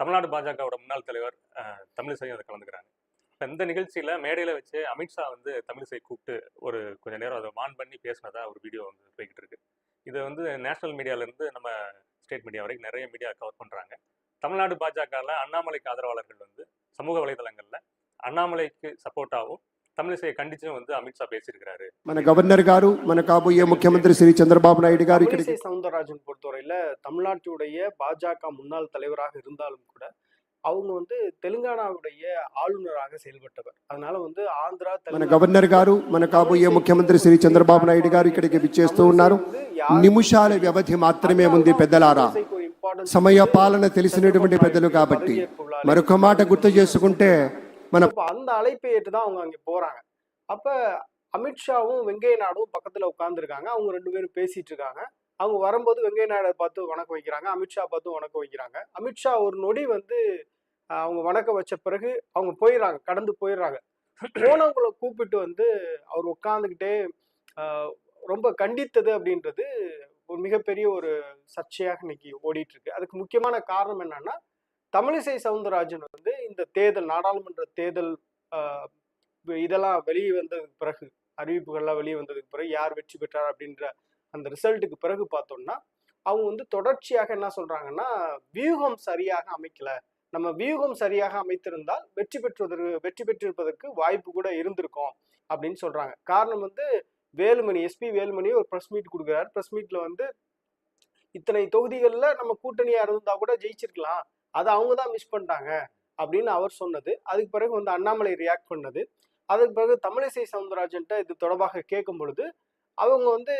தமிழ்நாடு பாஜகவோட முன்னாள் தலைவர் அஹ், தமிழிசையும் அதை கலந்துக்கிறாங்க இப்போ இந்த நிகழ்ச்சியில் மேடையில் வச்சு அமித்ஷா வந்து தமிழிசை கூப்பிட்டு ஒரு கொஞ்ச நேரம் அதை ஆன் பண்ணி பேசினதா ஒரு வீடியோ வந்து போய்கிட்டு இருக்கு. இதை வந்து நேஷனல் மீடியாவிலேருந்து நம்ம ஸ்டேட் மீடியா வரைக்கும் நிறைய மீடியா கவர் பண்ணுறாங்க தமிழ்நாடு பாஜகவில் அண்ணாமலைக்கு ஆதரவாளர்கள் வந்து சமூக வலைதளங்களில் அண்ணாமலைக்கு சப்போர்ட்டாகவும் தமிழிசையை கண்டிச்சும் வந்து அமித்ஷா பேசியிருக்கிறாரு మన గవర్నర్ గారు మన కాబోయే ముఖ్యమంత్రి శ్రీ చంద్రబాబు నాయుడు గారు ఇక్కడికి தமிழிசை சவுந்தரராஜன் பொறுத்தவரையில தமிழ்நாட்டுடைய பாஜக முன்னாள் தலைவராக இருந்தாலும் கூட அவங்க வந்து தெலுங்கானாவுடைய ஆளுநராக செயல்பட்டவர் அதனால வந்து ஆந்திரா మన தெலுங்கானா గవర్నర్ గారు మన కాబోయే ముఖ్యమంత్రి శ్రీ చంద్రబాబు నాయుడు గారు ఇక్కడికి విచ్చేస్తూ ఉన్నారు வந்து யார் నిమిషాల వ్యవధి మాత్రమే ఉంది పెద్దలారా தமிழிசைக்கு ஒரு importance సమయ పాలన తెలిసినటువంటి పెద్దలు కాబట్టి మరొక మాట గుర్తు చేసుకుంటే మన அந்த அழைப்பை ஏற்று தான் அவங்க அங்கே போறாங்க. அப்ப அமித்ஷாவும் வெங்கைய நாடும் பக்கத்துல உட்கார்ந்துருக்காங்க. அவங்க ரெண்டு பேரும் பேசிட்டு இருக்காங்க. அவங்க வரும்போது வெங்கைய நாயுடு பார்த்து வணக்கம் வைக்கிறாங்க. அமித்ஷா பார்த்து வணக்கம் வைக்கிறாங்க. அமித்ஷா ஒரு நொடி வந்து அவங்க வணக்கம் வச்ச பிறகு அவங்க போயிடுறாங்க. கடந்து போயிடுறாங்க. போனவங்களை கூப்பிட்டு வந்து அவர் உட்காந்துக்கிட்டே ரொம்ப கண்டித்தது அப்படின்றது ஒரு மிகப்பெரிய ஒரு சர்ச்சையாக இன்னைக்கு ஓடிட்டு இருக்கு. அதுக்கு முக்கியமான காரணம் என்னன்னா தமிழிசை சவுந்தரராஜன் வந்து இந்த தேர்தல் நாடாளுமன்ற தேர்தல் இதெல்லாம் வெளியே வந்ததுக்கு பிறகு அறிவிப்புகள்லாம் வெளியே வந்ததுக்கு பிறகு யார் வெற்றி பெற்றார் அப்படின்ற அந்த ரிசல்ட்டுக்கு பிறகு பார்த்தோம்னா அவங்க வந்து தொடர்ச்சியாக என்ன சொல்றாங்கன்னா வியூகம் சரியாக அமைக்கல. நம்ம வியூகம் சரியாக அமைத்திருந்தால் வெற்றி பெற்றுவதற்கு வெற்றி பெற்றிருப்பதற்கு வாய்ப்பு கூட இருந்திருக்கும் அப்படின்னு சொல்றாங்க. காரணம் வந்து வேலுமணி எஸ்பி வேலுமணி ஒரு ப்ரெஸ் மீட் கொடுக்குறாரு. ப்ரெஸ் மீட்ல வந்து இத்தனை தொகுதிகளில் நம்ம கூட்டணியா இருந்தா கூட ஜெயிச்சிருக்கலாம். அதை அவங்க தான் மிஸ் பண்ணிட்டாங்க அப்படின்னு அவர் சொன்னது. அதுக்கு பிறகு வந்து அண்ணாமலை ரியாக்ட் பண்ணது. அதுக்கு பிறகு தமிழிசை சவுந்தரராஜன்ட்ட இது தொடர்பாக கேட்கும் பொழுது அவங்க வந்து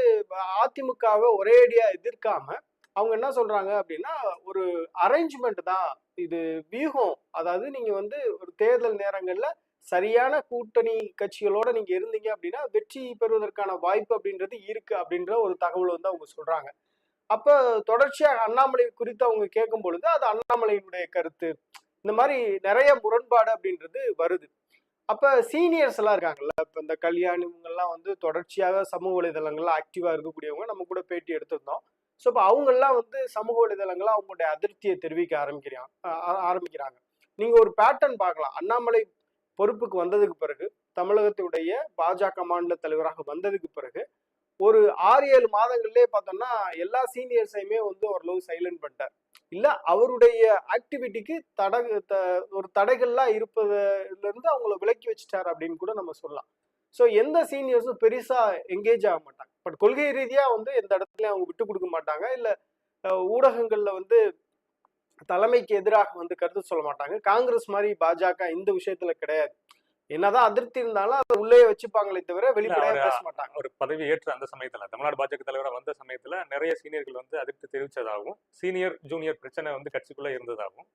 அதிமுகவை ஒரேடியாக எதிர்க்காம அவங்க என்ன சொல்றாங்க அப்படின்னா ஒரு அரேஞ்ச்மெண்ட் தான் இது வியூகம். அதாவது நீங்க வந்து ஒரு தேர்தல் நேரங்கள்ல சரியான கூட்டணி கட்சிகளோட நீங்க இருந்தீங்க அப்படின்னா வெற்றி பெறுவதற்கான வாய்ப்பு அப்படின்றது இருக்கு அப்படின்ற ஒரு தகவல் வந்து அவங்க சொல்றாங்க. அப்ப தொடர்ச்சியாக அண்ணாமலை குறித்து அவங்க கேட்கும் பொழுது அது அண்ணாமலையினுடைய கருத்து. இந்த மாதிரி நிறைய முரண்பாடு அப்படின்றது வருது. அப்ப சீனியர்ஸ் எல்லாம் இருக்காங்கல்ல இப்ப இந்த கல்யாணி இவங்கெல்லாம் வந்து தொடர்ச்சியாக சமூக வலைதளங்கள்ல ஆக்டிவா இருக்கக்கூடியவங்க. நம்ம கூட பேட்டி எடுத்திருந்தோம். ஸோ இப்போ அவங்கெல்லாம் வந்து சமூக வலைதளங்கள்ல அவங்களுடைய அதிருப்தியை தெரிவிக்க ஆரம்பிக்கிறாங்க ஆரம்பிக்கிறாங்க. நீங்கள் ஒரு பேட்டர்ன் பார்க்கலாம். அண்ணாமலை பொறுப்புக்கு வந்ததுக்கு பிறகு தமிழகத்துடைய பாஜக மாநில தலைவராக வந்ததுக்கு பிறகு ஒரு ஆறு ஏழு மாதங்கள்லேயே பார்த்தோம்னா எல்லா சீனியர்ஸையுமே வந்து ஓரளவு சைலண்ட் பண்ணிட்டார். இல்லை அவருடைய ஆக்டிவிட்டிக்கு தடை த- ஒரு தடைகள்லாம் இருப்பதுலேருந்து அவங்கள விலக்கி வச்சுட்டார் அப்படின்னு கூட நம்ம சொல்லலாம். ஸோ எந்த சீனியர்ஸும் பெருசாக எங்கேஜ் ஆக மாட்டாங்க. பட் கொள்கை ரீதியாக வந்து எந்த இடத்துலையும் அவங்க விட்டு கொடுக்க மாட்டாங்க. இல்லை ஊடகங்களில் வந்து தலைமைக்கு எதிராக வந்து கருத்து சொல்ல மாட்டாங்க. காங்கிரஸ் மாதிரி பாஜக இந்த விஷயத்துல கிடையாது. என்னதான் அதிருப்தி இருந்தாலும் அதை உள்ளே வச்சுப்பாங்களே தவிர வெளிப்படையா அவரு- பேச மாட்டாங்க ஒரு பதவி ஏற்ற அந்த சமயத்துல தமிழ்நாடு பாஜக தலைவரா வந்த சமயத்துல நிறைய சீனியர்கள் வந்து அதிருப்தி தெரிவிச்சதாகவும் சீனியர் ஜூனியர் பிரச்சனை வந்து கட்சிக்குள்ள இருந்ததாகவும்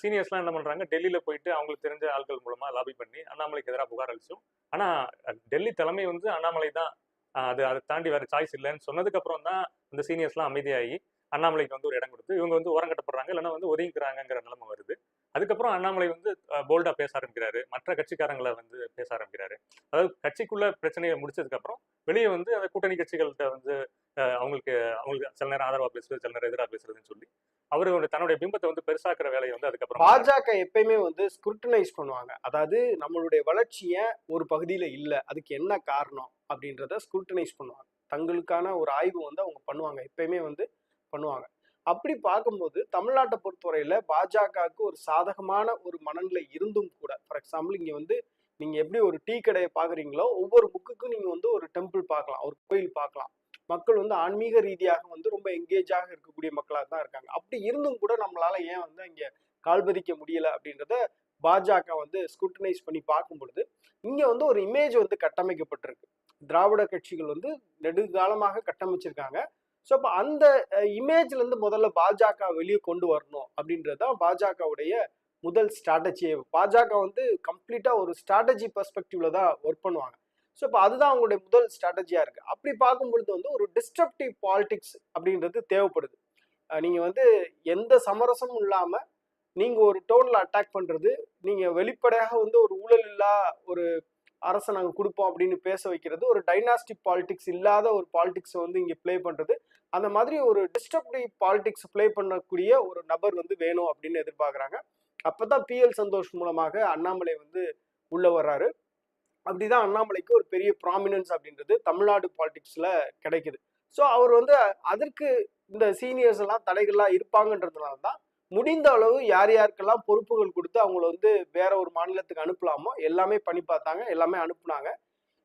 சீனியர்ஸ்லாம் என்ன பண்றாங்க டெல்லியில போயிட்டு அவங்களுக்கு தெரிஞ்ச ஆட்கள் மூலமா லாபி பண்ணி அண்ணாமலைக்கு எதிராக புகார் அளிச்சும். ஆனா டெல்லி தலைமை வந்து அண்ணாமலை தான் அது அதை தாண்டி வேற சாய்ஸ் இல்லைன்னு சொன்னதுக்கு அப்புறம் தான் அந்த சீனியர்ஸ்லாம் அமைதியாகி அண்ணாமலைக்கு வந்து ஒரு இடம் கொடுத்து இவங்க வந்து ஓரங்கட்டப்படுறாங்க இல்லைன்னா வந்து ஒதுங்கிக்கிறாங்கிற நிலைமை வருது. அதுக்கப்புறம் அண்ணாமலை வந்து போல்டா பேச ஆரம்பிக்கிறாரு. மற்ற கட்சிக்காரங்களை வந்து பேச ஆரம்பிக்கிறாரு. அதாவது கட்சிக்குள்ள பிரச்சனையை முடிச்சதுக்கு அப்புறம் வெளியே வந்து அந்த கூட்டணி கட்சிகள்கிட்ட வந்து அவங்களுக்கு அவங்களுக்கு சில நேரம் ஆதரவா பேசுறது சில நேரம் எதிராக பேசுறதுன்னு சொல்லி அவர் தன்னுடைய பிம்பத்தை வந்து பெருசாக்குற வேலையை வந்து அதுக்கப்புறம் பாஜக எப்பயுமே வந்து ஸ்க்ரூட்டனைஸ் பண்ணுவாங்க. அதாவது நம்மளுடைய வளர்ச்சிய ஒரு பகுதியில இல்ல அதுக்கு என்ன காரணம் அப்படின்றத ஸ்க்ரூட்டனைஸ் பண்ணுவாங்க. தங்களுக்கான ஒரு ஆய்வு வந்து அவங்க பண்ணுவாங்க. எப்பயுமே வந்து பண்ணுவாங்க. அப்படி பார்க்கும்போது தமிழ்நாட்டை பொறுத்தவரையில பாஜகவுக்கு ஒரு சாதகமான ஒரு மனநிலை இருந்தும் கூட. ஃபார் எக்ஸாம்பிள் இங்க வந்து நீங்க எப்படி ஒரு டீ கடையை பாக்குறீங்களோ ஒவ்வொரு புக்குக்கும் நீங்க வந்து ஒரு டெம்பிள் பார்க்கலாம் ஒரு கோயில் பார்க்கலாம். மக்கள் வந்து ஆன்மீக ரீதியாக வந்து ரொம்ப எங்கேஜாக இருக்கக்கூடிய மக்களாக தான் இருக்காங்க. அப்படி இருந்தும் கூட நம்மளால ஏன் வந்து இங்க கால் பதிக்க முடியல அப்படின்றத பாஜக வந்து ஸ்குட்டனைஸ் பண்ணி பார்க்கும் பொழுது இங்க வந்து ஒரு இமேஜ் வந்து கட்டமைக்கப்பட்டிருக்கு. திராவிட கட்சிகள் வந்து நெடுங்காலமாக கட்டமைச்சிருக்காங்க. ஸோ அப்போ அந்த இமேஜ்லேருந்து முதல்ல பாஜக வெளியே கொண்டு வரணும் அப்படின்றது தான் பாஜகவுடைய முதல் ஸ்ட்ராட்டஜியே பாஜக வந்து கம்ப்ளீட்டாக ஒரு ஸ்ட்ராட்டஜி பெர்ஸ்பெக்டிவ்ல தான் ஒர்க் பண்ணுவாங்க. ஸோ இப்போ அதுதான் அவங்களுடைய முதல் ஸ்ட்ராட்டஜியாக இருக்குது அப்படி பார்க்கும் பொழுது வந்து ஒரு டிஸ்ட்ரப்டிவ் பாலிடிக்ஸ் அப்படின்றது தேவைப்படுது. நீங்கள் வந்து எந்த சமரசமும் இல்லாமல் நீங்கள் ஒரு டோனில் அட்டாக் பண்ணுறது நீங்கள் வெளிப்படையாக வந்து ஒரு ஊழல் இல்லா ஒரு அரசை நாங்கள் கொடுப்போம் அப்படின்னு பேச வைக்கிறது ஒரு டைனாஸ்டிக் பாலிடிக்ஸ் இல்லாத ஒரு பாலிடிக்ஸை வந்து இங்கே ப்ளே பண்ணுறது அந்த மாதிரி ஒரு டிஸ்டர்ப்டிவ் பாலிடிக்ஸ் ப்ளே பண்ணக்கூடிய ஒரு நபர் வந்து வேணும் அப்படின்னு எதிர்பார்க்குறாங்க. அப்போ தான் பிஎல் சந்தோஷ் மூலமாக அண்ணாமலை வந்து உள்ளே வர்றாரு. அப்படிதான் அண்ணாமலைக்கு ஒரு பெரிய ப்ராமினன்ஸ் அப்படின்றது தமிழ்நாடு பாலிடிக்ஸில் கிடைக்குது. ஸோ அவர் வந்து அதற்கு இந்த சீனியர்ஸ் எல்லாம் தடைகள்லாம் இருப்பாங்கன்றதுனால தான் முடிந்த அளவு யார் யாருக்கெல்லாம் பொறுப்புகள் கொடுத்து அவங்கள வந்து வேற ஒரு மாநிலத்துக்கு அனுப்பலாமோ எல்லாமே பண்ணி பார்த்தாங்க எல்லாமே அனுப்புனாங்க.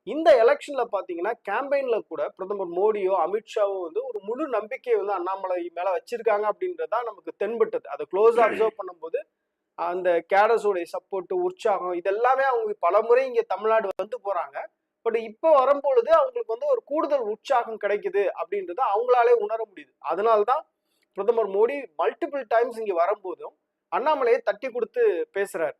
இந்த எலெக்ஷன்ல பாத்தீங்கன்னா கேம்பெயின்ல கூட பிரதமர் மோடியோ அமித்ஷாவோ வந்து ஒரு முழு நம்பிக்கையை வந்து அண்ணாமலை மேல வச்சிருக்காங்க அப்படின்றதா நமக்கு தென்பட்டது. அதை க்ளோஸ் அப்சர்வ் பண்ணும்போது அந்த கேடஸோடைய சப்போர்ட் உற்சாகம் இதெல்லாமே அவங்க பல முறை இங்க தமிழ்நாடு வந்து போறாங்க. பட் இப்போ வரும்பொழுது அவங்களுக்கு வந்து ஒரு கூடுதல் உற்சாகம் கிடைக்குது அப்படின்றத அவங்களாலே உணர முடியுது. அதனால்தான் பிரதமர் மோடி மல்டிபிள் டைம்ஸ் இங்கே வரும்போதும் அண்ணாமலையை தட்டி கொடுத்து பேசுறாரு.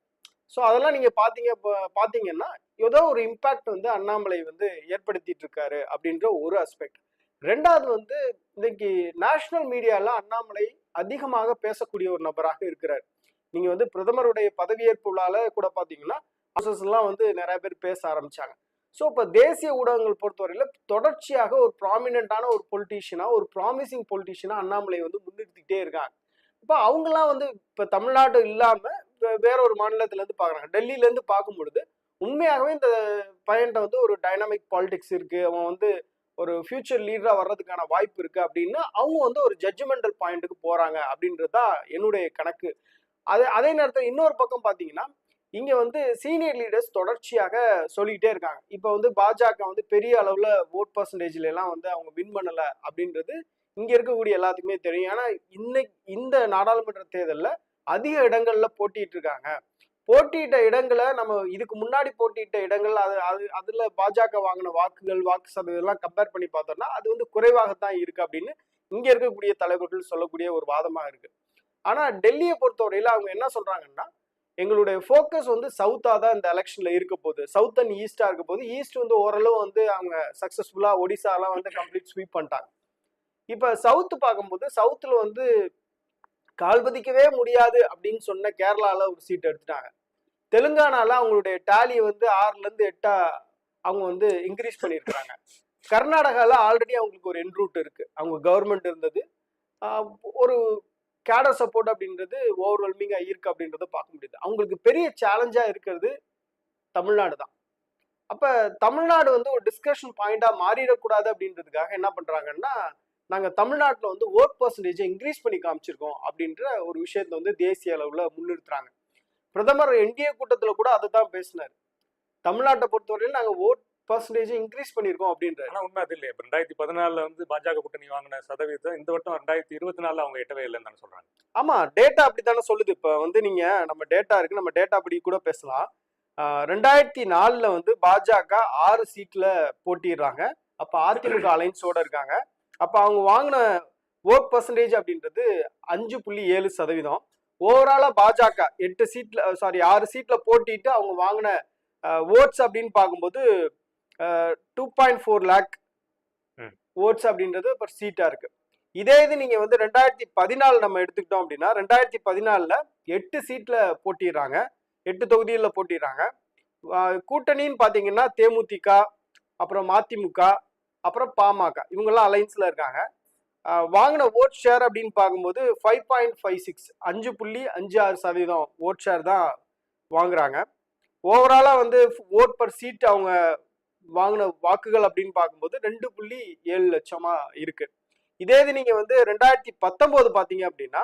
ஸோ அதெல்லாம் நீங்க பாத்தீங்க ப- பாத்தீங்கன்னா ஏதோ ஒரு இம்பாக்ட் வந்து அண்ணாமலை வந்து ஏற்படுத்திட்டு இருக்காரு அப்படின்ற ஒரு அஸ்பெக்ட் ரெண்டாவது வந்து இன்னைக்கு நேஷனல் மீடியால அண்ணாமலை அதிகமாக பேசக்கூடிய ஒரு நபராக இருக்கிறார். நீங்க வந்து பிரதமருடைய பதவியேற்பு விழால கூட பாத்தீங்கன்னா process எல்லாம் வந்து நிறைய பேர் பேச ஆரம்பிச்சாங்க. ஸோ இப்போ தேசிய ஊடகங்கள் பொறுத்தவரையில் தொடர்ச்சியாக ஒரு ப்ராமினென்ட்டான ஒரு பொலிட்டீஷியனாக ஒரு ப்ராமிசிங் பொலிட்டீஷியனாக அண்ணாமலை வந்து முன்னிறுத்திக்கிட்டே இருக்காங்க. இப்போ அவங்களாம் வந்து இப்போ தமிழ்நாடு இல்லாமல் வேற ஒரு மாநிலத்திலேருந்து பார்க்குறாங்க டெல்லியிலேருந்து பார்க்கும்பொழுது பார்க்கும் பொழுது உண்மையாகவே இந்த பையன்கிட்ட வந்து ஒரு டைனாமிக் பாலிடிக்ஸ் இருக்குது அவன் வந்து ஒரு ஃபியூச்சர் லீடராக வர்றதுக்கான வாய்ப்பு இருக்குது அப்படின்னு அவங்க வந்து ஒரு ஜட்ஜ்மெண்டல் பாயிண்ட்டுக்கு போகிறாங்க அப்படின்றது தான் என்னுடைய கணக்கு. அதே அதே நேரத்தில் இன்னொரு பக்கம் பார்த்தீங்கன்னா இங்க வந்து சீனியர் லீடர்ஸ் தொடர்ச்சியாக சொல்லிக்கிட்டே இருக்காங்க. இப்போ வந்து பாஜக வந்து பெரிய அளவுல ஓட் பர்சன்டேஜ்ல எல்லாம் வந்து அவங்க வின் பண்ணல அப்படின்றது இங்க இருக்கக்கூடிய எல்லாத்துக்குமே தெரியும். ஏன்னா இன்னைக்கு இந்த நாடாளுமன்ற தேர்தலில் அதிக இடங்கள்ல போட்டிட்டு இருக்காங்க. போட்டியிட்ட இடங்களை நம்ம இதுக்கு முன்னாடி போட்டியிட்ட இடங்கள் அது அது அதுல பாஜக வாங்கின வாக்குகள் வாக்கு சதவீதம் கம்பேர் பண்ணி பார்த்தோம்னா அது வந்து குறைவாகத்தான் இருக்கு அப்படின்னு இங்க இருக்கக்கூடிய தலைவர்கள் சொல்லக்கூடிய ஒரு வாதமாக இருக்கு. ஆனா டெல்லியை பொறுத்தவரையில அவங்க என்ன சொல்றாங்கன்னா எங்களுடைய ஃபோக்கஸ் வந்து சவுத்தாக தான் இந்த எலெக்ஷனில் இருக்க போகுது. சவுத் அண்ட் ஈஸ்டாக இருக்க போது ஈஸ்ட் வந்து ஓரளவு வந்து அவங்க சக்ஸஸ்ஃபுல்லாக ஒடிசாலாம் வந்து கம்ப்ளீட் ஸ்வீப் பண்ணிட்டாங்க. இப்போ சவுத் பார்க்கும்போது சவுத்தில் வந்து கால்பதிக்கவே முடியாது அப்படின்னு சொன்ன கேரளாவில் ஒரு சீட் எடுத்துட்டாங்க. தெலுங்கானால அவங்களுடைய டேலி வந்து ஆறுலேருந்து எட்டா அவங்க வந்து இன்க்ரீஸ் பண்ணியிருக்கிறாங்க. கர்நாடகாவில் ஆல்ரெடி அவங்களுக்கு ஒரு என் ரூட் இருக்குது அவங்க கவர்மெண்ட் இருந்தது. ஒரு கேடர் சப்போர்ட் அப்படின்றது ஓவர்வெல்மிங்காக இருக்குது அப்படின்றத பார்க்க முடியுது. அவங்களுக்கு பெரிய சேலஞ்சாக இருக்கிறது தமிழ்நாடு தான். அப்போ தமிழ்நாடு வந்து ஒரு டிஸ்கஷன் பாயிண்டாக மாறிடக்கூடாது அப்படின்றதுக்காக என்ன பண்ணுறாங்கன்னா நாங்கள் தமிழ்நாட்டில் வந்து ஓட் பர்சன்டேஜை இன்க்ரீஸ் பண்ணி காமிச்சிருக்கோம் அப்படின்ற ஒரு விஷயத்தை வந்து தேசிய அளவில் முன்னிறுத்துறாங்க. பிரதமர் என்டிஏ கூட்டத்தில் கூட அதை தான் பேசினார். தமிழ்நாட்டை பொறுத்தவரையில் நாங்கள் ஓட் பர்சன்டேஜை இன்க்ரீஸ் பண்ணியிருக்கோம் அப்படின்றாரு. ஆனா உண்மை அது இல்லையா. இப்ப ரெண்டாயிரத்தி பதினாலுல வந்து பாஜக கூட்டணி வாங்கின சதவீதம் இந்த வட்டம் ரெண்டாயிரத்தி இருபத்தி நாலுல அவங்க எட்டவே இல்லைன்னு தானே சொல்றாங்க. ஆமா டேட்டா அப்படித்தானே சொல்லுது. இப்ப வந்து நீங்க நம்ம டேட்டா இருக்கு. நம்ம டேட்டா படி கூட பேசலாம். ரெண்டாயிரத்தி நாலுல வந்து பாஜக ஆறு சீட்ல போட்டிடுறாங்க. அப்ப அதிமுக அலைன்ஸோட இருக்காங்க. அப்ப அவங்க வாங்கின ஓட் பர்சன்டேஜ் அப்படின்றது அஞ்சு புள்ளி ஏழு சதவீதம். ஓவராலா பாஜக எட்டு சீட்ல சாரி ஆறு சீட்ல போட்டிட்டு அவங்க வாங்கின ஓட்ஸ் அப்படின்னு பார்க்கும்போது two point four lakh. Oats அப்படின்றது பர் சீட்டா இருக்கு. இதே இது நீங்க வந்து ரெண்டாயிரத்தி பதினாலு நம்ம எடுத்துக்கிட்டோம் அப்படின்னா ரெண்டாயிரத்தி பதினாலுல எட்டு சீட்ல போட்டிடுறாங்க. எட்டு தொகுதியில போட்டிடுறாங்க. கூட்டணின்னு பாத்தீங்கன்னா தேமுதிக அப்புறம் மதிமுக அப்புறம் பாமக இவங்கெல்லாம் அலைன்ஸ்ல இருக்காங்க. வாங்கின ஓட் ஷேர் அப்படின்னு பார்க்கும்போது ஃபைவ் பாயிண்ட் ஃபைவ் சிக்ஸ் அஞ்சு புள்ளி அஞ்சு ஆறு சதவீதம் ஓட் ஷேர் தான் வாங்குறாங்க. ஓவராலா வந்து ஓட் பர் சீட் அவங்க வாங்கின வாக்குகள் அப்படின்னு பார்க்கும்போது ரெண்டு புள்ளி ஏழு லட்சமா இருக்கு. இதே இது நீங்க வந்து ரெண்டாயிரத்தி பத்தொன்பது பாத்தீங்க அப்படின்னா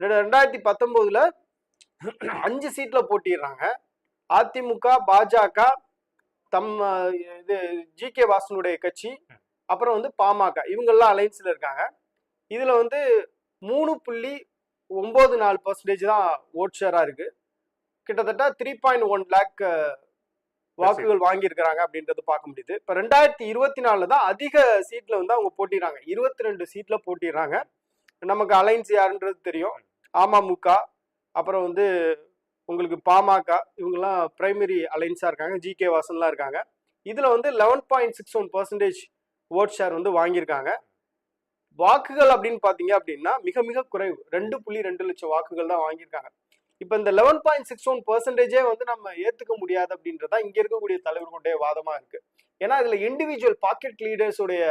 ரெண்டாயிரத்தி பத்தொன்பதுல அஞ்சு சீட்ல போட்டிடுறாங்க. அதிமுக பாஜக தம் இது ஜி கே வாசனுடைய கட்சி அப்புறம் வந்து பாமக இவங்கெல்லாம் அலைன்ஸ்ல இருக்காங்க. இதுல வந்து மூணு புள்ளி ஒன்பது நாலு பர்சன்டேஜ் தான் ஓட் ஷேரா இருக்கு. கிட்டத்தட்ட த்ரீ பாயிண்ட் ஒன் லேக் வாக்குகள் வாங்கியிருக்கிறாங்க அப்படின்றது பார்க்க முடியுது. இப்போ ரெண்டாயிரத்தி இருபத்தி நாலுல தான் அதிக சீட்டில் வந்து அவங்க போட்டிடுறாங்க. இருபத்தி ரெண்டு சீட்டில் போட்டிடுறாங்க. நமக்கு அலைன்ஸ் யாருன்றது தெரியும். அமமுக அப்புறம் வந்து உங்களுக்கு பாமக இவங்கெல்லாம் பிரைமரி அலைன்ஸாக இருக்காங்க. ஜி கே வாசன்லாம் இருக்காங்க. இதில் வந்து eleven point six one percentage vote share வந்து வாங்கியிருக்காங்க. வாக்குகள் அப்படின்னு பார்த்தீங்க அப்படின்னா மிக மிக குறைவு. ரெண்டு புள்ளி ரெண்டு லட்சம் வாக்குகள் தான் வாங்கியிருக்காங்க. இப்ப இந்த லெவன் பாயிண்ட் சிக்ஸ் ஒன் பர்சன்டேஜே வந்து நம்ம ஏத்துக்க முடியாது அப்படின்றதா இங்க இருக்கக்கூடிய தலைவர்களுடைய வாதமா இருக்கு. ஏன்னா இதுல இண்டிவிஜுவல் பாக்கெட் லீடர்ஸ் உடைய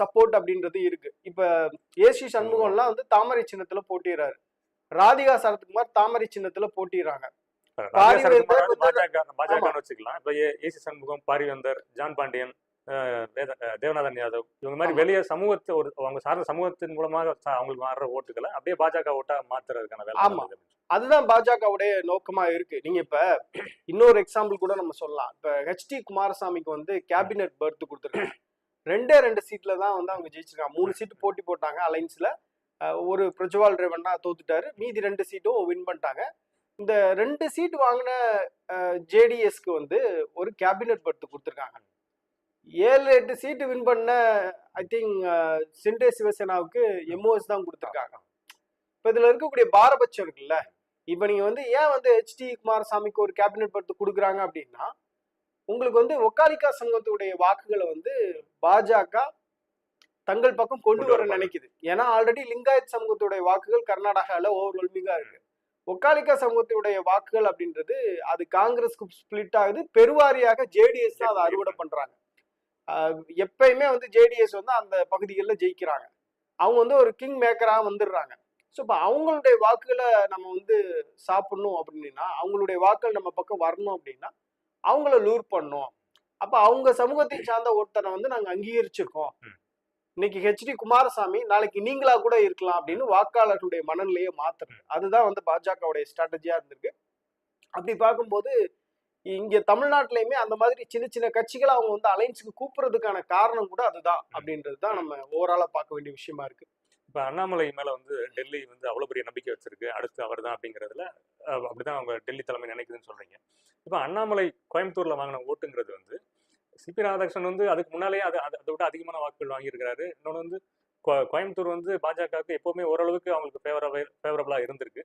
சப்போர்ட் அப்படின்றது இருக்கு. இப்ப ஏசி சண்முகம்லாம் வந்து தாமரை சின்னத்துல போட்டிடுறாரு ராதிகா சரத்குமார் தாமரை சின்னத்துல போட்டிடுறாங்க பாஜக பாஜக. வச்சுக்கலாம். இப்ப A C Shanmugam Parivendhar John Pandian Devanathan Yadav. இவங்க மாதிரி. வெளியே சமூகத்தை ஒரு அவங்க சார்ந்த சமூகத்தின் மூலமாக அவங்களுக்கு மாறுற ஓட்டுகளை அப்படியே பாஜக ஓட்டா மாத்துறதுக்கான வேலை ஆமா. அதுதான் பாஜகவுடைய நோக்கமா இருக்கு. நீங்க இப்ப இன்னொரு எக்ஸாம்பிள் கூட நம்ம சொல்லலாம். இப்ப ஹெச்டி குமாரசாமிக்கு வந்து கேபினெட் பர்த் கொடுத்துருக்காங்க. ரெண்டே ரெண்டு சீட்ல தான் வந்து அவங்க ஜெயிச்சிருக்காங்க. மூணு சீட்டு போட்டி போட்டாங்க அலைன்ஸ்ல ஒரு பிரஜ்வால் ரேவண்ணா தோத்துட்டாரு. மீதி ரெண்டு சீட்டும் வின் பண்ணிட்டாங்க. இந்த ரெண்டு சீட் வாங்கின ஜேடிஎஸ்க்கு வந்து ஒரு கேபினெட் பர்த் கொடுத்துருக்காங்க. ஏழு எட்டு சீட்டு வின் பண்ண ஐ திங்க் சிண்டே சிவசேனாவுக்கு எம்ஓஎஸ் தான் கொடுத்துருக்காங்க. இப்ப இதுல இருக்கக்கூடிய பாரபட்சம் இருக்குல்ல இப்ப நீங்க வந்து ஏன் வந்து ஹெச்டி குமாரசாமிக்கு ஒரு கேபினெட் படுத்து கொடுக்குறாங்க அப்படின்னா உங்களுக்கு வந்து ஒக்காலிக்கா சங்கத்துடைய வாக்குகளை வந்து பாஜக தங்கள் பக்கம் கொண்டு வர நினைக்குது. ஏன்னா ஆல்ரெடி லிங்காயத் சமூகத்துடைய வாக்குகள் கர்நாடகால ஓவர்வெல்மிங்கா இருக்கு. ஒக்காலிக்கா சமூகத்துடைய வாக்குகள் அப்படின்றது அது காங்கிரஸ்க்கு ஸ்பிளிட் ஆகுது. பெருவாரியாக ஜேடிஎஸ் தான் அதை அறுவடை பண்றாங்க. ஆஹ் எப்பயுமே வந்து ஜேடிஎஸ் வந்து அந்த பகுதிகளில் ஜெயிக்கிறாங்க. அவங்க வந்து ஒரு கிங் மேக்கரா வந்துடுறாங்க. ஸோ இப்போ அவங்களுடைய வாக்குகளை நம்ம வந்து சாப்பிடணும் அப்படின்னா அவங்களுடைய வாக்குகள் நம்ம பக்கம் வரணும் அப்படின்னா அவங்கள லூர் பண்ணணும் அப்ப அவங்க சமூகத்தை சார்ந்த ஒருத்தரை வந்து நாங்க அங்கீகரிச்சிருக்கோம். இன்னைக்கு ஹெச்டி குமாரசாமி நாளைக்கு நீங்களா கூட இருக்கலாம் அப்படின்னு வாக்காளர்களுடைய மனநிலையை மாத்துறது. அதுதான் வந்து பாஜகவுடைய ஸ்ட்ராட்டஜியா இருந்திருக்கு. அப்படி பார்க்கும்போது இங்க தமிழ்நாட்டிலயுமே அந்த மாதிரி சின்ன சின்ன கட்சிகளை அவங்க வந்து அலைன்ஸுக்கு கூப்பிடுறதுக்கான காரணம் கூட அதுதான் அப்படின்றது தான் நம்ம ஓவராலா பார்க்க வேண்டிய விஷயமா இருக்கு. இப்ப அண்ணாமலை மேல வந்து டெல்லி வந்து அவ்வளவு பெரிய நம்பிக்கை வச்சிருக்கு. அடுத்து அவர் தான் அப்படிங்கிறதுல அப்படிதான் அவங்க டெல்லி தலைமை நினைக்குதுன்னு சொல்றீங்க. இப்ப அண்ணாமலை கோயம்புத்தூர்ல வாங்கின ஓட்டுங்கிறது வந்து சிபி ராதாகிருஷ்ணன் வந்து அதுக்கு முன்னாலேயே அது அது- விட அதிகமான வாக்குகள் வாங்கியிருக்கிறாரு. இன்னொன்று வந்து கோயம்புத்தூர் வந்து பாஜகவுக்கு எப்பவுமே ஓரளவுக்கு அவங்களுக்கு ஃபேவரபிள் ஃபேவரபிளா இருந்திருக்கு.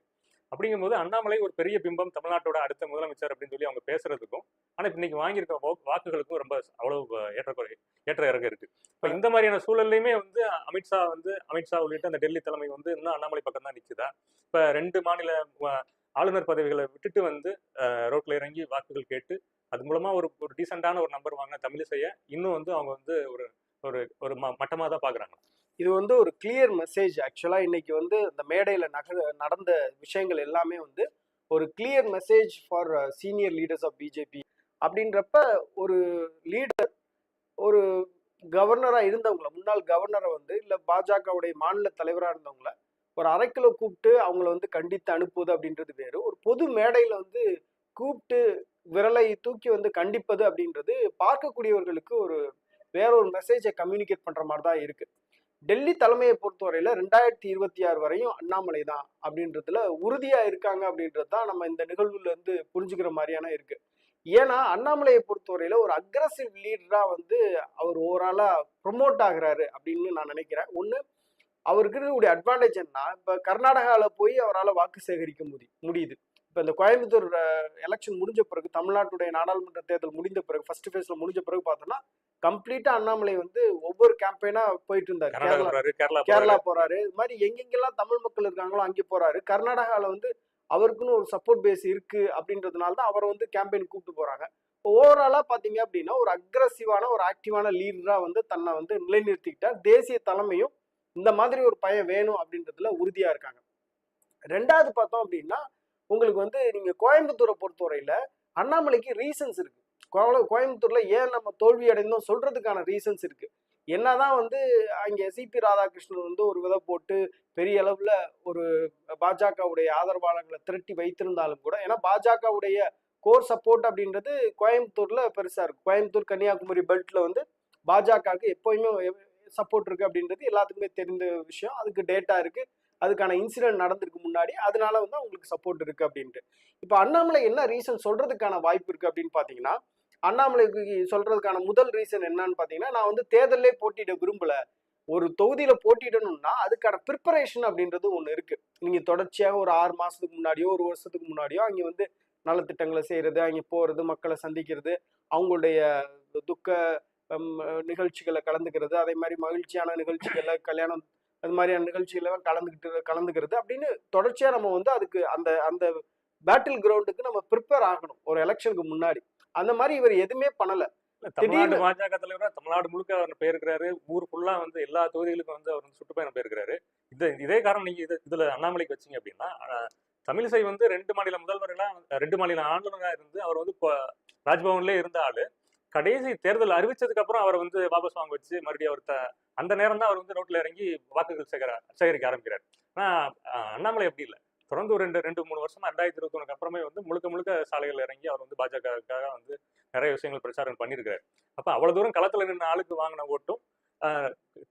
அப்படிங்கும்போது அண்ணாமலை ஒரு பெரிய பிம்பம் தமிழ்நாட்டோட அடுத்த முதலமைச்சர் அப்படின்னு சொல்லி அவங்க பேசுறதுக்கும் ஆனா இன்னைக்கு வாங்கியிருக்க வாக்குகளுக்கும் ரொம்ப அவ்வளவு ஏற்றக்குறை ஏற்ற இறக்க இருக்கு. இப்ப இந்த மாதிரியான சூழல்லையுமே வந்து அமித்ஷா வந்து அமித்ஷா உள்ளிட்ட அந்த டெல்லி தலைமை வந்து இன்னும் அண்ணாமலை பக்கம் தான் நிக்குதா? இப்ப ரெண்டு மாநில ஆளுநர் பதவிகளை விட்டுட்டு வந்து ரோட்ல இறங்கி வாக்குகள் கேட்டு அது மூலமா ஒரு ஒரு டீசெண்டான ஒரு நம்பர் வாங்கின தமிழிசைய இன்னும் வந்து அவங்க வந்து ஒரு ஒரு ஒரு ம- தான் பாக்குறாங்க. இது வந்து ஒரு கிளியர் மெசேஜ் ஆக்சுவலாக இன்னைக்கு வந்து இந்த மேடையில் நக நடந்த விஷயங்கள் எல்லாமே வந்து ஒரு clear message for senior leaders of BJP அப்படின்றப்ப ஒரு லீடர் ஒரு கவர்னராக இருந்தவங்கள முன்னாள் கவர்னரை வந்து இல்லை பாஜகவுடைய மாநில தலைவராக இருந்தவங்கள ஒரு அரை கிலோ கூப்பிட்டு அவங்கள வந்து கண்டித்து அனுப்புவது அப்படின்றது வேறு. ஒரு பொது மேடையில் வந்து கூப்பிட்டு விரலை தூக்கி வந்து கண்டிப்பது அப்படின்றது பார்க்கக்கூடியவர்களுக்கு ஒரு வேற ஒரு மெசேஜை கம்யூனிகேட் பண்ணுற மாதிரி தான் இருக்குது டெல்லி தலைமையை பொறுத்தவரையில ரெண்டாயிரத்தி இருபத்தி ஆறு வரையும் அண்ணாமலை தான் அப்படின்றதுல உறுதியா இருக்காங்க அப்படின்றது தான் நம்ம இந்த நிகழ்வுல இருந்து புரிஞ்சுக்கிற மாதிரியான இருக்கு. ஏன்னா அண்ணாமலையை பொறுத்தவரையில ஒரு அக்ரஸிவ் லீடரா வந்து அவர் ஓவராலா ப்ரொமோட் ஆகுறாரு அப்படின்னு நான் நினைக்கிறேன். ஒன்று அவருக்கு இருக்கக்கூடிய அட்வான்டேஜ் என்ன இப்போ கர்நாடகாவில் போய் அவரால் வாக்கு சேகரிக்க முடி முடியுது. இப்ப இந்த கோயம்புத்தூர் எலெக்ஷன் முடிஞ்ச பிறகு தமிழ்நாட்டுடைய நாடாளுமன்ற தேர்தல் முடிந்த பிறகு ஃபர்ஸ்ட் ஃபேஸ்ல முடிஞ்ச பிறகு பார்த்தோம்னா கம்ப்ளீட்டா அண்ணாமலை வந்து ஒவ்வொரு கேம்பெயினா போயிட்டு இருந்தார். கேரளா போறாரு கேரளா போறாரு. இது மாதிரி எங்கெங்கெல்லாம் தமிழ் மக்கள் இருக்காங்களோ அங்கே போறாரு. கர்நாடகால வந்து அவருக்குன்னு ஒரு சப்போர்ட் பேஸ் இருக்கு அப்படின்றதுனால தான் அவரை வந்து கேம்பெயின் கூப்பிட்டு போறாங்க. ஓவராலா பாத்தீங்க அப்படின்னா ஒரு அக்ரஸிவான ஒரு ஆக்டிவான லீடரா வந்து தன்னை வந்து நிலைநிறுத்திக்கிட்டார். தேசிய தலைமையும் இந்த மாதிரி ஒரு பையன் வேணும் அப்படின்றதுல உறுதியா இருக்காங்க. ரெண்டாவது பார்த்தோம் அப்படின்னா உங்களுக்கு வந்து நீங்க கோயம்புத்தூரை பொறுத்தவரையில அண்ணாமலைக்கு ரீசன்ஸ் இருக்கு. கோய- கோயம்புத்தூர்ல ஏன் நம்ம தோல்வி அடைந்தோம் சொல்றதுக்கான ரீசன்ஸ் இருக்கு. என்னதான் வந்து அங்கே சிபி ராதாகிருஷ்ணன் வந்து ஒரு விதை போட்டு பெரிய அளவுல ஒரு பாஜகவுடைய ஆதரவாளர்களை திரட்டி வைத்திருந்தாலும் கூட ஏன்னா பாஜகவுடைய கோர் சப்போர்ட் அப்படின்றது கோயம்புத்தூர்ல பெருசா இருக்கு. கோயம்புத்தூர் கன்னியாகுமரி பெல்ட்ல வந்து பாஜகவுக்கு எப்பயுமே சப்போர்ட் இருக்கு அப்படின்றது எல்லாத்துக்குமே தெரிந்த விஷயம். அதுக்கு டேட்டா இருக்கு. அதுக்கான இன்சிடென்ட் நடந்திருக்கு முன்னாடி அதனால வந்து அவங்களுக்கு சப்போர்ட் இருக்கு அப்படின்ட்டு. இப்போ அண்ணாமலை என்ன ரீசன் சொல்றதுக்கான வாய்ப்பு இருக்கு அப்படின்னு பாத்தீங்கன்னா அண்ணாமலைக்கு சொல்றதுக்கான முதல் ரீசன் என்னன்னு பாத்தீங்கன்னா நான் வந்து தேர்தலே போட்டியிட விரும்பல. ஒரு தொகுதியில போட்டிடணும்னா அதுக்கான ப்ரிப்பரேஷன் அப்படின்றது ஒண்ணு இருக்கு. நீங்க தொடர்ச்சியாக ஒரு ஆறு மாசத்துக்கு முன்னாடியோ ஒரு வருஷத்துக்கு முன்னாடியோ அங்க வந்து நலத்திட்டங்களை செய்யறது அங்க போறது மக்களை சந்திக்கிறது அவங்களுடைய துக்க நிகழ்ச்சிகளை கலந்துக்கிறது அதே மாதிரி மகிழ்ச்சியான நிகழ்ச்சிகளை கல்யாணம் அது மாதிரியான நிகழ்ச்சிகளெல்லாம் கலந்துக்கிட்டு கலந்துக்கிறது அப்படின்னு தொடர்ச்சியா நம்ம வந்து அதுக்கு அந்த அந்த பேட்டில் கிரவுண்டுக்கு நம்ம ப்ரிப்பேர் ஆகணும். ஒரு எலெக்ஷனுக்கு முன்னாடி. அந்த மாதிரி இவர் எதுவுமே பண்ணல. தமிழ்நாடு திடீர்னு- பாஜக தலைவரா தமிழ்நாடு முழுக்க அவர் போயிருக்கிறாரு. ஊர் ஃபுல்லா வந்து எல்லா தொகுதிகளுக்கும் வந்து அவர் வந்து சுற்றுப்பயணம் போயிருக்கிறாரு. இது இதே காரணம் நீங்க இது இதுல அண்ணாமலைக்கு வச்சீங்க அப்படின்னா தமிழிசை வந்து ரெண்டு மாநில முதல்வர்களா ரெண்டு மாநில ஆளுநரா இருந்து அவர் வந்து இப்போ ராஜ்பவன்லேயே இருந்த ஆளு. கடைசி தேர்தல் அறிவிச்சதுக்கு அப்புறம் அவரை வந்து வாபஸ் வாங்க வச்சு மறுபடியும் அவர் த- அந்த நேரம் தான் அவர் வந்து ரோட்ல இறங்கி வாக்குகள் சேகர சேகரிக்க ஆரம்பிக்கிறார். ஆனா அண்ணாமலை அப்படி இல்லை. தொடர்ந்து ஒரு ரெண்டு ரெண்டு மூணு வருஷமா ரெண்டாயிரத்தி இருபத்தி அப்புறமே வந்து முழுக்க முழுக்க சாலைகள் இறங்கி அவர் வந்து பாஜகவுக்காக வந்து நிறைய விஷயங்கள் பிரச்சாரம் பண்ணியிருக்காரு அப்ப அவ்வளவு தூரம் களத்துல நின்று ஆளுக்கு வாங்கின ஓட்டும்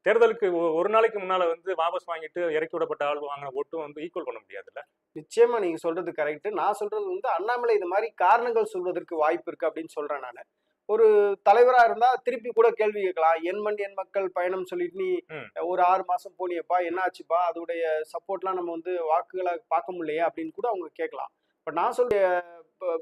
தேர்தலுக்கு ஒரு நாளைக்கு முன்னால வந்து வாபஸ் வாங்கிட்டு இறக்கி விடப்பட்ட ஆள் வாங்கின ஓட்டும் வந்து ஈக்குவல் பண்ண முடியாதுல்ல? நிச்சயமா நீங்க சொல்றது கரெக்ட் நான் சொல்றது வந்து அண்ணாமலை இது மாதிரி காரணங்கள் சொல்வதற்கு வாய்ப்பு இருக்கு அப்படின்னு சொல்றேன் நான். ஒரு தலைவரா இருந்தா திருப்பி கூட கேள்வி கேட்கலாம். என் மண் என் மக்கள் பயணம் சொல்லிட்டு நீ. ஒரு ஆறு மாசம் போனியப்பா என்ன ஆச்சுப்பா அதோடைய சப்போர்ட்லாம் நம்ம வந்து வாக்குகளை பார்க்க முடியலையே அப்படின்னு கூட அவங்க கேட்கலாம். பட் நான் சொல்ற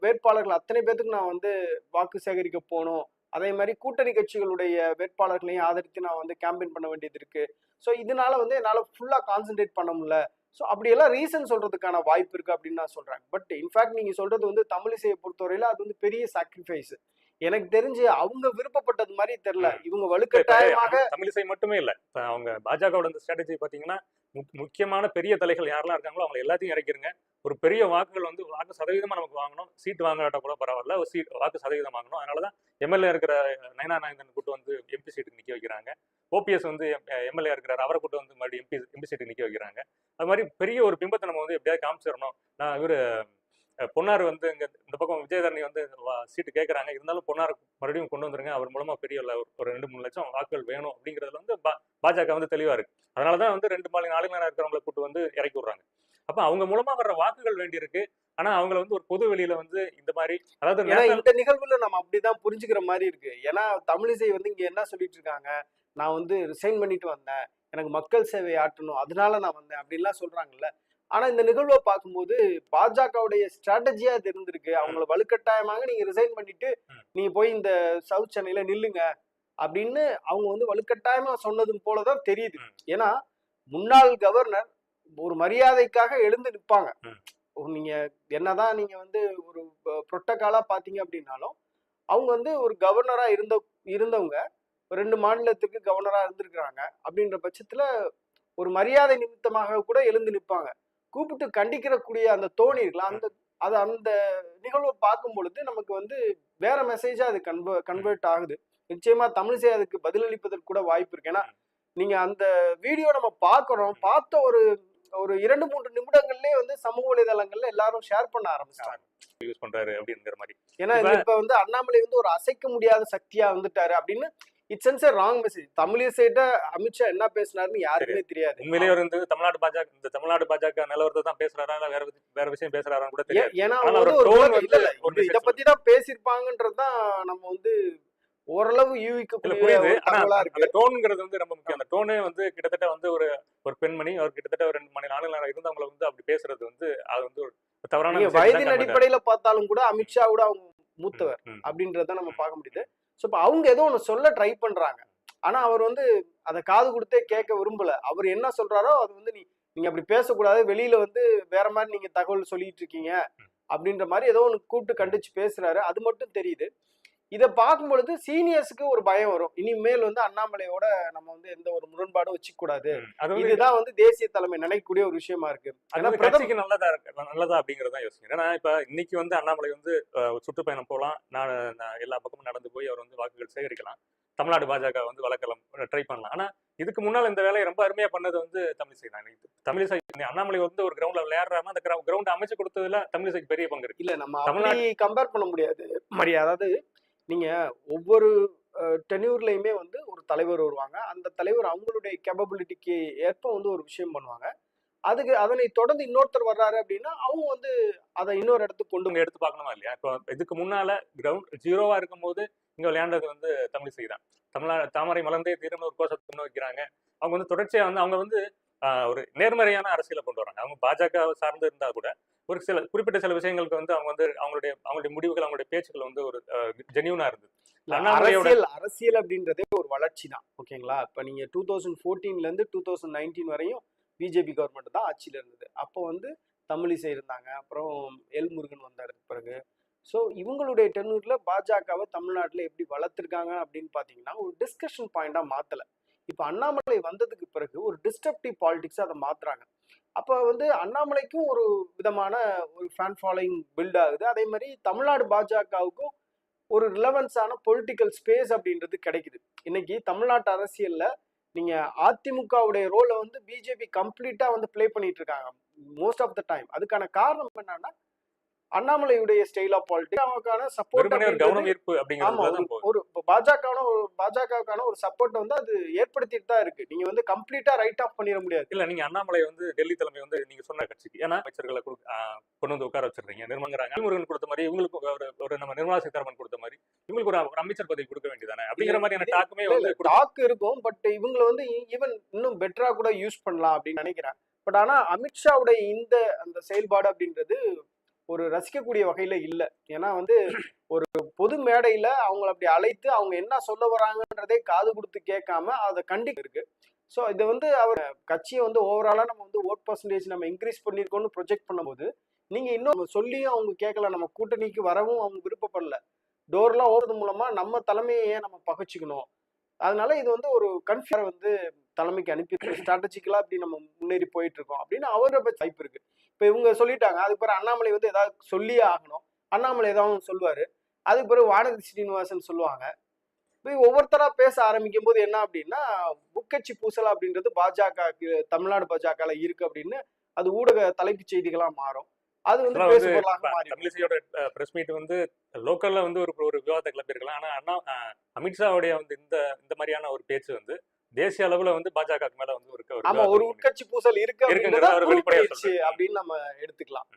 வேட்பாளர்கள் அத்தனை பேத்துக்கு நான் வந்து வாக்கு சேகரிக்க போகணும் அதே மாதிரி கூட்டணி கட்சிகளுடைய வேட்பாளர்களையும் ஆதரித்து நான் வந்து கேம்பெயின் பண்ண வேண்டியது இருக்கு. ஸோ இதனால வந்து என்னால் ஃபுல்லாக கான்சென்ட்ரேட் பண்ண முடியல. ஸோ அப்படியெல்லாம் ரீசன் சொல்றதுக்கான வாய்ப்பு இருக்கு அப்படின்னு நான் சொல்றேன். பட் இன்ஃபேக்ட் நீங்க சொல்றது வந்து தமிழிசையை பொறுத்தவரையில அது வந்து பெரிய சாக்ரிஃபைஸ் எனக்கு தெரிஞ்சு அவங்க விருப்பப்பட்டது மாதிரி தெரியல. இவங்க வலுக்கட்டாயமாக தமிழிசை மட்டுமே இல்ல. அவங்க பாஜகவோட இந்த ஸ்ட்ராட்டஜி பாத்தீங்கன்னா முக்- முக்கியமான பெரிய தலைகள் யாரெல்லாம் இருக்காங்களோ அவங்க எல்லாத்தையும் இறக்கிருங்க. ஒரு பெரிய வாக்குகள் வந்து வாக்கு சதவீதமா நமக்கு வாங்கணும். சீட் வாங்காட்ட கூட பரவாயில்ல. ஒரு சீட் வாக்கு சதவீதம் வாங்கணும். அதனாலதான் எம்எல்ஏ இருக்கிற நயனா நாயந்தன் கூட்டு வந்து எம்பி சீட்டுக்கு நிக்க வைக்கிறாங்க. ஓபிஎஸ் வந்து எம்எல்ஏ இருக்கிறார். அவரை கூட்டு வந்து மறுபடியும் எம்பி எம்பி சீட்டுக்கு நிக்க வைக்கிறாங்க. அது மாதிரி பெரிய ஒரு பிம்பத்தை நம்ம வந்து எப்படியாவது காமிச்சிடணும். நான் இவரு பொன்னார் வந்து இங்க இந்த பக்கம் விஜயதரணி வந்து சீட்டு கேட்கறாங்க இருந்தாலும் பொன்னார் மறுபடியும் கொண்டு வந்துருங்க. அவர் மூலமா பெரிய ஒரு ரெண்டு மூணு லட்சம் வாக்குகள் வேணும் அப்படிங்கறதுல வந்து பா- பாஜக வந்து தெளிவா இருக்கு. அதனாலதான் வந்து ரெண்டு மாநில ஆளுநராக இருக்கிறவங்களை கூட்டு வந்து இறக்கி விடுறாங்க. அப்ப அவங்க மூலமா வர்ற வாக்குகள் வேண்டி இருக்கு ஆனா அவங்கள வந்து ஒரு பொது வெளியில வந்து இந்த மாதிரி அதாவது இந்த நிகழ்வுல நம்ம அப்படிதான் புரிஞ்சுக்கிற மாதிரி இருக்கு. ஏன்னா தமிழிசை வந்து இங்க என்ன சொல்லிட்டு இருக்காங்க? நான் வந்து ரிசைன் பண்ணிட்டு வந்தேன். எனக்கு மக்கள் சேவை ஆற்றணும். அதனால நான் வந்தேன். அப்படின்லாம் சொல்றாங்கல்ல. ஆனா இந்த நிகழ்வை பார்க்கும்போது பாஜகவுடைய ஸ்ட்ராட்டஜியா இது இருந்திருக்கு அவங்கள வலுக்கட்டாயமாக நீங்க ரிசைன் பண்ணிட்டு. நீங்க போய் இந்த சவுத் சென்னையில நில்லுங்க அப்படின்னு அவங்க வந்து வலுக்கட்டாயமா சொன்னதும் போலதான் தெரியுது. ஏன்னா முன்னாள் கவர்னர் ஒரு மரியாதைக்காக எழுந்து நிற்பாங்க. நீங்க என்னதான் நீங்க வந்து ஒரு புரோட்டோகாலா பாத்தீங்க அப்படின்னாலும் அவங்க வந்து ஒரு கவர்னரா இருந்த இருந்தவங்க ரெண்டு மாநிலத்துக்கு கவர்னரா இருந்திருக்கிறாங்க அப்படின்ற பட்சத்துல ஒரு மரியாதை நிமித்தமாக கூட எழுந்து நிற்பாங்க கூப்பிட்டு கண்டிக்கிறக்கூடிய அந்த தோணி இருக்கலாம் அந்த அது அந்த நிகழ்வை பார்க்கும் பொழுது நமக்கு வந்து வேற மெசேஜா அது கன்வ கன்வெர்ட் ஆகுது. நிச்சயமா தமிழிசை அதுக்கு பதிலளிப்பதற்கு கூட வாய்ப்பு இருக்கு. ஏன்னா நீங்க அந்த வீடியோ நம்ம பார்க்கறோம் பார்த்த ஒரு ஒரு இரண்டு மூன்று நிமிடங்கள்லயே வந்து சமூக வலைதளங்கள்ல எல்லாரும் ஷேர் பண்ண ஆரம்பிச்சிட்டாங்க. யூஸ் பண்றாரு அப்படிங்கிற மாதிரி. ஏன்னா இப்ப- இப்ப வந்து அண்ணாமலை வந்து ஒரு அசைக்க முடியாத சக்தியா வந்துட்டாரு அப்படின்னு இட்ஸ் சென்ஸ் ராங் மெசேஜ் தமிழிசைட்ட அமித்ஷா என்ன பேசினாருன்னு யாருக்குமே தெரியாது. உண்மையிலேயே அவர் வந்து தமிழ்நாடு பாஜக இந்த தமிழ்நாடு பாஜக நிலவரத்தை தான் பேசுறாரா இல்ல வேற வேற விஷயம் பேசுறாரான்னு கூட தெரியாது. ஏன்னா வந்து இது பத்தி தான் பேசியிருப்பாங்கன்றதுதான் நம்ம வந்து ஓரளவு யூகிக்கக்கூடிய அந்த டோன்ங்கிறது வந்து ரொம்ப முக்கியம். அந்த டோனே வந்து கிட்டத்தட்ட வந்து ஒரு ஒரு பெண்மணி அவர் கிட்டத்தட்ட ஒரு ரெண்டு மாநில ஆளுநர் இருந்தவங்களை வந்து அப்படி பேசுறது வந்து அது வந்து ஒரு தவறான வயதின் அடிப்படையில பார்த்தாலும் கூட அமித்ஷா கூட அவங்க மூத்தவர். அப்படின்றத நம்ம பார்க்க முடியுது. ஸோ இப்போ அவங்க ஏதோ ஒன்று சொல்ல ட்ரை பண்றாங்க. ஆனா அவர் வந்து அதை காது கொடுத்தே கேட்க விரும்பல. அவர் என்ன சொல்றாரோ அது வந்து நீ நீங்க அப்படி பேசக்கூடாது. வெளியில வந்து வேற மாதிரி நீங்க தகவல் சொல்லிட்டு இருக்கீங்க. அப்படின்ற மாதிரி ஏதோ ஒன்று கூப்பிட்டு கண்டிச்சு பேசுறாரு. அது மட்டும் தெரியுது. இதை பார்க்கும் பொழுது சீனியர்ஸுக்கு ஒரு பயம் வரும். இனிமேல் வந்து அண்ணாமலையோட நம்ம வந்து எந்த ஒரு முரண்பாடும் வச்சுக்க கூடாது ம். அது வந்து இதுதான் வந்து தேசிய தலைமை நினைக்கக்கூடிய ஒரு விஷயமா இருக்கு. அது ஏன்னா வந்து பிரதம கட்சிக்கு நல்லதா இருக்கு. நல்லதா அப்படிங்கறத யோசிக்கிறேன். ஏன்னா இப்ப இன்னைக்கு வந்து அண்ணாமலை வந்து சுற்றுப்பயணம் போகலாம். நான் எல்லா பக்கமும் நடந்து போய் அவர் வந்து வாக்குகள் சேகரிக்கலாம். தமிழ்நாடு பாஜக வந்து வளர்க்கலாம் ட்ரை பண்ணலாம். ஆனா இதுக்கு முன்னால் இந்த வேலையை ரொம்ப அருமையா பண்ணது வந்து தமிழிசை தான். தமிழிசை அண்ணாமலை வந்து ஒரு கிரவுண்ட்ல விளையாடுறாம அந்த கிரவுண்ட் அமைச்சு கொடுத்ததுல தமிழிசைக்கு பெரிய பங்கு இருக்கு. இல்ல நம்ம தமிழ்நாடு- கம்பேர் பண்ண முடியாது. மரியா நீங்கள் ஒவ்வொரு டென்யூர்லயுமே வந்து ஒரு தலைவர் வருவாங்க. அந்த தலைவர் அவங்களுடைய கேப்பபிலிட்டிக்கு ஏற்ப வந்து ஒரு விஷயம் பண்ணுவாங்க. அதுக்கு அதனை தொடர்ந்து இன்னொருத்தர் வர்றாரு அப்படின்னா அவங்க வந்து அதை இன்னொரு இடத்துக்கு கொண்டு கொண்டு எடுத்து பார்க்கணுமா இல்லையா? இப்போ இதுக்கு முன்னால கிரவுண்ட் ஜீரோவா இருக்கும்போது இங்க விளையாண்டது வந்து தமிழிசை தான். தமிழ்நாடு தாமரை மலர்ந்தே தீர்னு ஒரு கோஷத்தை முன்ன வைக்கிறாங்க அவங்க வந்து தொடர்ச்சியா வந்து அவங்க வந்து ஒரு நேர்மறையான அரசியலை கொண்டு வராங்க. அவங்க பாஜக சார்ந்து இருந்தா கூட ஒரு சில குறிப்பிட்ட சில விஷயங்களுக்கு வந்து அவங்க வந்து அவங்களுடைய அவங்களுடைய முடிவுகள் அவங்களுடைய பேச்சுக்கள் வந்து ஒரு ஜெனியூனா இருந்தது. அரசியல் அரசியல் அப்படின்றதே ஒரு வளர்ச்சி தான் ஓகேங்களா இப்ப நீங்க டூ தௌசண்ட் ஃபோர்டீன்ல இருந்து டூ தௌசண்ட் நைன்டீன் வரையும் பிஜேபி கவர்மெண்ட் தான் ஆட்சியில இருந்தது. அப்போ வந்து தமிழிசை இருந்தாங்க. அப்புறம் எல் முருகன் வந்தார் பிறகு. ஸோ இவங்களுடைய டென்னூரில் பாஜகவை தமிழ்நாட்டில் எப்படி வளர்த்துருக்காங்க அப்படின்னு பார்த்தீங்கன்னா ஒரு டிஸ்கஷன் பாயிண்டாக மாற்றலை இப்போ அண்ணாமலை வந்ததுக்கு பிறகு ஒரு டிஸ்டப்டிவ் பாலிடிக்ஸ் அதை மாற்றுறாங்க அப்போ வந்து அண்ணாமலைக்கும் ஒரு விதமான ஒரு ஃபேன் ஃபாலோயிங் பில்ட் ஆகுது. அதே மாதிரி தமிழ்நாடு பாஜகவுக்கும் ஒரு ரிலவன்ஸான பொலிட்டிக்கல் ஸ்பேஸ் அப்படின்றது கிடைக்குது. இன்னைக்கு தமிழ்நாட்டு அரசியலில் நீங்கள் அதிமுகவுடைய ரோலை வந்து பிஜேபி கம்ப்ளீட்டாக வந்து ப்ளே பண்ணிட்டு இருக்காங்க. மோஸ்ட் ஆஃப் த டைம் அதுக்கான காரணம் என்னன்னா அண்ணாமலையுடைய ஸ்டைல் ஆஃப் பாலிடிக்ஸ் கவனம் சப்போர்ட் ஒரு பாஜகவான ஒரு பாஜகவுக்கான ஒரு சப்போர்ட் வந்து அது ஏற்படுத்திட்டு தான் இருக்கு. நீங்க வந்து கம்ப்ளீட்டா ரைட் ஆஃப் பண்ணிட முடியாது. இல்ல நீங்க அண்ணாமலை வந்து டெல்லி தலைமை வந்து நீங்க சொன்ன கட்சிக்கு ஏன்னா அமைச்சர்களை கொண்டு வந்து உட்கார வச்சிருக்கீங்க நிர்மங்கராங்க முருகன் கொடுத்த மாதிரி இவங்களுக்கு ஒரு ஒரு நம்ம நிர்மலா சீதாராமன் கொடுத்த மாதிரி இவங்களுக்கு ஒரு அமைச்சர் பதவி கொடுக்க வேண்டியதானே அப்படிங்கிற மாதிரியான டாக்குமே வந்து இல்ல, கொடுக்க- டாக் இருக்கும் பட் இவங்களை வந்து ஈவன் இன்னும் பெட்டரா கூட யூஸ் பண்ணலாம் அப்படின்னு நினைக்கிறேன். பட் ஆனா அமித்ஷாவுடைய இந்த அந்த செயல்பாடு அப்படின்றது ஒரு ரசிக்கக்கூடிய வகையில இல்லை. ஏன்னா வந்து ஒரு பொது மேடையில அவங்கள அப்படி அழைத்து அவங்க என்ன சொல்ல வராங்கன்றதே காது கொடுத்து கேட்காம அதை கண்டி இருக்கு. ஸோ இது வந்து அவர் கட்சியை வந்து ஓவராலாக நம்ம வந்து ஓட் பர்சன்டேஜ் நம்ம இன்க்ரீஸ் பண்ணியிருக்கோம்னு ப்ரொஜெக்ட் பண்ணும்போது நீங்கள் இன்னும் சொல்லியும் அவங்க கேட்கல நம்ம கூட்டணிக்கு வரவும் அவங்க விருப்பப்படல. டோர்லாம் ஓடுறது மூலமாக நம்ம தலைமையை ஏன் நம்ம பகச்சிக்கணும். அதனால இது வந்து ஒரு கன்ஃபியூ வந்து தலைமைக்கு அனுப்பி ஸ்ட்ராட்டஜிக்கலா அப்படி நம்ம முன்னேறி போயிட்டு இருக்கோம் அப்படின்னு அவரை பத்தி வாய்ப்பு இருக்கு. இப்ப இவங்க சொல்லிட்டாங்க. அதுக்கு பிறகு அண்ணாமலை வந்து ஏதாவது சொல்லியே ஆகணும். அண்ணாமலை ஏதாவது சொல்லுவாரு. அதுக்கு பிறகு வானதி ஸ்ரீனிவாசன் சொல்லுவாங்க. இப்ப ஒவ்வொருத்தரா பேச ஆரம்பிக்கும் போது என்ன அப்படின்னா புக்கச்சி பூசல் அப்படின்றது பாஜக தமிழ்நாடு பாஜகல இருக்கு அப்படின்னு அது ஊடக தலைப்புச் செய்திகளா மாறும். அது வந்து தமிழிசையோட பிரஸ் மீட் வந்து லோக்கல்ல வந்து ஒரு ஒரு விவாதத்தை கிளப்பிருக்கலாம் ஆனா அண்ணா அமித்ஷாவுடைய வந்து இந்த இந்த மாதிரியான ஒரு பேச்சு வந்து தேசிய அளவுல வந்து பாஜக மேல வந்து ஒரு ஆமா ஒரு உட்கட்சி பூசல் இருக்கு. அப்படின்னு நம்ம எடுத்துக்கலாம்.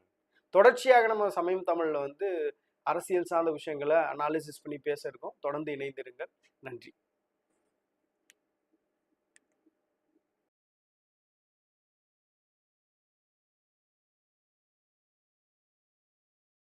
தொடர்ச்சியாக நம்ம சமயம் தமிழ்ல வந்து அரசியல் சார்ந்த விஷயங்களை அனாலிசிஸ் பண்ணி பேச இருக்கோம். தொடர்ந்து இணைந்திருங்கள். நன்றி.